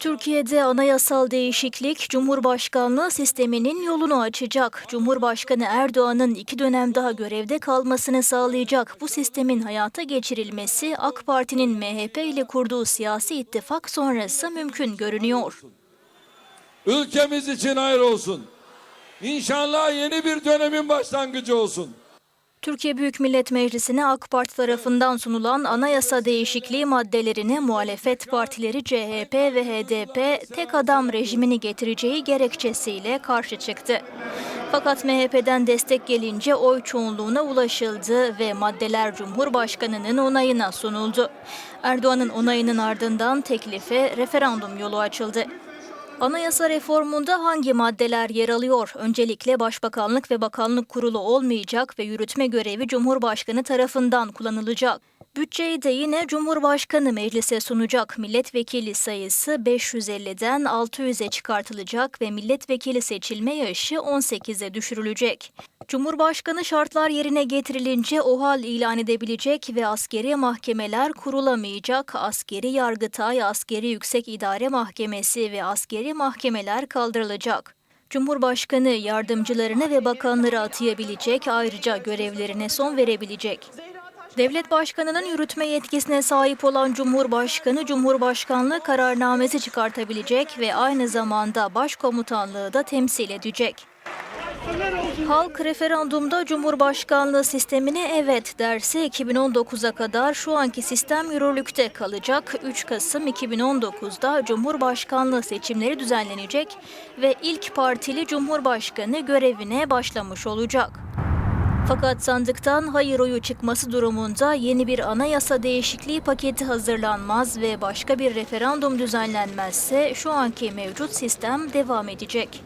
Türkiye'de anayasal değişiklik Cumhurbaşkanlığı sisteminin yolunu açacak. Cumhurbaşkanı Erdoğan'ın iki dönem daha görevde kalmasını sağlayacak bu sistemin hayata geçirilmesi AK Parti'nin MHP ile kurduğu siyasi ittifak sonrası mümkün görünüyor. Ülkemiz için hayır olsun. İnşallah yeni bir dönemin başlangıcı olsun. Türkiye Büyük Millet Meclisi'ne AK Parti tarafından sunulan anayasa değişikliği maddelerine muhalefet partileri CHP ve HDP tek adam rejimini getireceği gerekçesiyle karşı çıktı. Fakat MHP'den destek gelince oy çoğunluğuna ulaşıldı ve maddeler Cumhurbaşkanı'nın onayına sunuldu. Erdoğan'ın onayının ardından teklife referandum yolu açıldı. Anayasa reformunda hangi maddeler yer alıyor? Öncelikle Başbakanlık ve Bakanlık Kurulu olmayacak ve yürütme görevi Cumhurbaşkanı tarafından kullanılacak. Bütçeyi de yine Cumhurbaşkanı meclise sunacak. Milletvekili sayısı 550'den 600'e çıkartılacak ve milletvekili seçilme yaşı 18'e düşürülecek. Cumhurbaşkanı şartlar yerine getirilince OHAL ilan edebilecek ve askeri mahkemeler kurulamayacak. Askeri Yargıtay, Askeri Yüksek İdare Mahkemesi ve askeri mahkemeler kaldırılacak. Cumhurbaşkanı yardımcılarını ve bakanları atayabilecek, ayrıca görevlerine son verebilecek. Devlet Başkanı'nın yürütme yetkisine sahip olan Cumhurbaşkanı, Cumhurbaşkanlığı kararnamesi çıkartabilecek ve aynı zamanda Başkomutanlığı da temsil edecek. Halk referandumda Cumhurbaşkanlığı sistemine evet derse 2019'a kadar şu anki sistem yürürlükte kalacak. 3 Kasım 2019'da Cumhurbaşkanlığı seçimleri düzenlenecek ve ilk partili Cumhurbaşkanı görevine başlamış olacak. Fakat sandıktan hayır oyu çıkması durumunda yeni bir anayasa değişikliği paketi hazırlanmaz ve başka bir referandum düzenlenmezse şu anki mevcut sistem devam edecek.